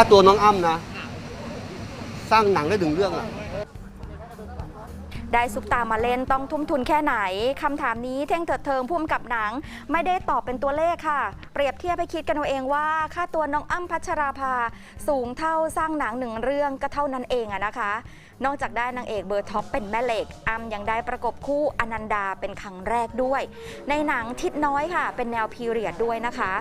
ถ้าตัวน้องอ้ำนะ สร้างหนังได้ถึงเรื่องอะ ได้ซุปตามาเล่นต้องทุ่มทุนแค่ไหนคำถามนี้เท่งเถิดเทิงพุ่มกับหนัง ไม่ได้ตอบเป็นตัวเลขค่ะ เปรียบเทียบให้คิดกันเอาเองว่า ค่าตัวน้องอ้ำพัชราภา สูงเท่าสร้างหนังหนึ่งเรื่องก็เท่านั้นเองอะนะคะ นอกจากได้นางเอกเบอร์ท็อปเป็นแม่เหล็กอ้ำยังได้ประกบคู่อนันดาเป็นครั้งแรกด้วย ในหนังทิดน้อยค่ะ เป็นแนวพีเรียดด้วยนะคะ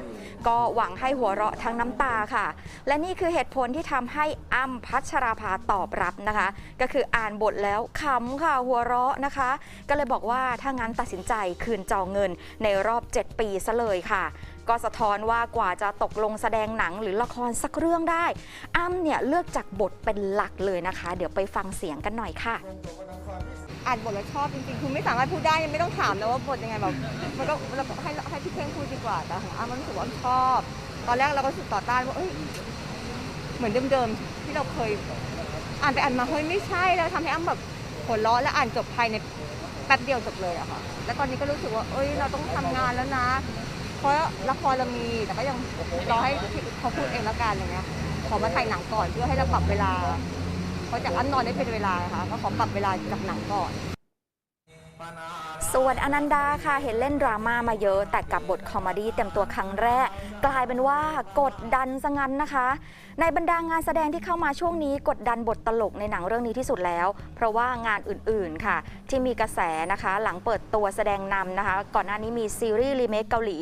ก็หวังให้หัวเราะทั้งน้ำตาค่ะ และนี่คือเหตุผลที่ทำให้อ้ำพัชราภาตอบรับนะคะ ก็คืออ่านบทแล้วขำค่ะหัวเราะนะคะ ก็เลยบอกว่าถ้างั้นตัดสินใจคืนจองเงินในรอบ 7 ปีซะเลยค่ะ ก็สะท้อนว่ากว่าจะตกลงแสดงหนังหรือละครสักเรื่องได้ อ้ำเนี่ยเลือกจากบทเป็นหลักเลยนะคะ เดี๋ยวไปฟังเสียงกันหน่อยค่ะอ่านบทแล้วชอบจริงๆ คือไม่สามารถพูดได้ยังไม่ต้องถามแล้วว่าบทยังไงแบบมันก็เราให้ให้พี่เท่งพูดดีกว่า แต่ของอ้ามันรู้สึกว่าชอบ ตอนแรกเราก็รู้สึกต่อต้านว่าเอ้ยเหมือนเดิมๆที่เราเคย อ่านไปอ่านมาเฮ้ยไม่ใช่แล้วทำให้อ้ำแบบ หัวเราะและอ่านจบภายในแป๊บเดียวจบเลยอะค่ะ แล้วตอนนี้ก็รู้สึกว่า เอ้ย เราต้องทำงานแล้วนะ เพราะละครเรามี แต่ก็ยังรอให้เขาพูดเองแล้วกันอะไรเงี้ย ขอมาถ่ายหนังก่อนเพื่อให้เราปรับเวลา เพราะจากอันนอนได้เป็นเวลาค่ะ ก็ขอปรับเวลาจากหนังก่อน ส่วนอนันดาค่ะเห็นเล่นดราม่ามาเยอะ แต่กับบทคอมดี้เต็มตัวครั้งแรก กลายเป็นว่ากดดันซะงั้นนะคะ ในบรรดางานแสดงที่เข้ามาช่วงนี้กดดันบทตลกในหนังเรื่องนี้ที่สุดแล้ว เพราะว่างานอื่นๆค่ะ ที่มีกระแสนะคะ หลังเปิดตัวแสดงนำนะคะ ก่อนหน้านี้มีซีรีส์รีเมคเกาหลี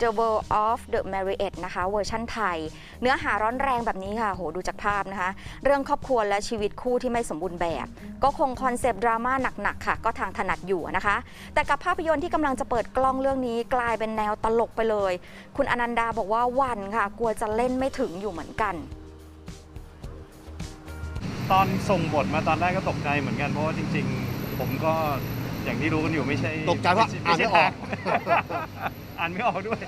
The World of the Marriott นะคะเวอร์ชั่นไทย เนื้อหาร้อนแรงแบบนี้ค่ะโหดูจากภาพนะคะ เรื่องครอบครัวและชีวิตคู่ที่ไม่สมบูรณ์แบบ ก็คงคอนเซปต์ดราม่าหนักๆค่ะ ก็ทางถนัดอยู่นะคะแต่กับภาพยนตร์ที่กำลังจะเปิดกล้องเรื่องนี้กลายเป็นแนวตลกไปเลย คุณอนันดาบอกว่าหวันค่ะ กลัวจะเล่นไม่ถึงอยู่เหมือนกัน ตอนส่งบทมาตอนแรกก็ตกใจเหมือนกันเพราะว่าจริง ๆ ผมก็อย่างที่รู้กันอยู่ไม่ใช่ตกใจว่าอ่านไม่ออกใช่อ่านไม่ออกด้วย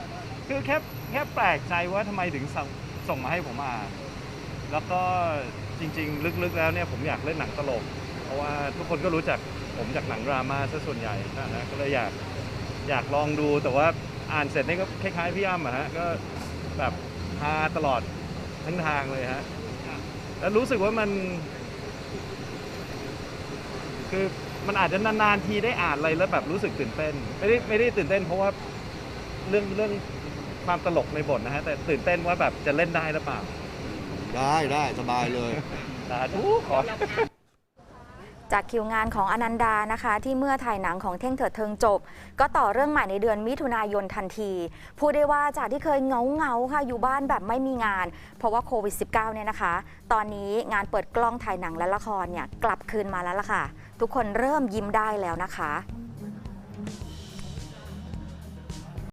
คือแค่แค่แปลกใจว่าทำไมถึงส่งส่งมาให้ผมอ่านแล้วก็จริง ๆ ลึกๆแล้วเนี่ยผมอยากเล่นหนังตลกเพ ราะว่าทุกคนก็รู้จักผมจากหนังดราม่าซะส่วนใหญ่นะนะก็เลยอยากอยากลองดูแต่ว่าอ่านเสร็จนี่ก็คล้ายๆพี่อ้ำอะฮะก็แบบฮาตลอดทั้งทางเลยฮะแล้วรู้สึกว่ามัน คือมันอาจจะนานๆทีได้อ่านอะไรแล้วแบบรู้สึกตื่นเต้น ไม่ได้ไม่ได้ตื่นเต้น เพราะว่าเรื่องเรื่องความตลกในบทนะฮะแต่ตื่นเต้นว่าแบบจะเล่นได้หรือเปล่า ได้ได้สบายเลยสาธุขอ จากคิวงานของอนันดานะคะ ที่เมื่อถ่ายหนังของเท่งเถิดเทิงจบ ก็ต่อเรื่องใหม่ในเดือนมิถุนายนทันที พูดได้ว่าจากที่เคยเงาเงาๆค่ะอยู่บ้านแบบไม่มีงาน เพราะว่าโควิด -19 เนี่ยนะคะ ตอนนี้งานเปิดกล้องถ่ายหนังและละครเนี่ยกลับคืนมาแล้วล่ะค่ะ ทุกคนเริ่มยิ้มได้แล้วนะคะ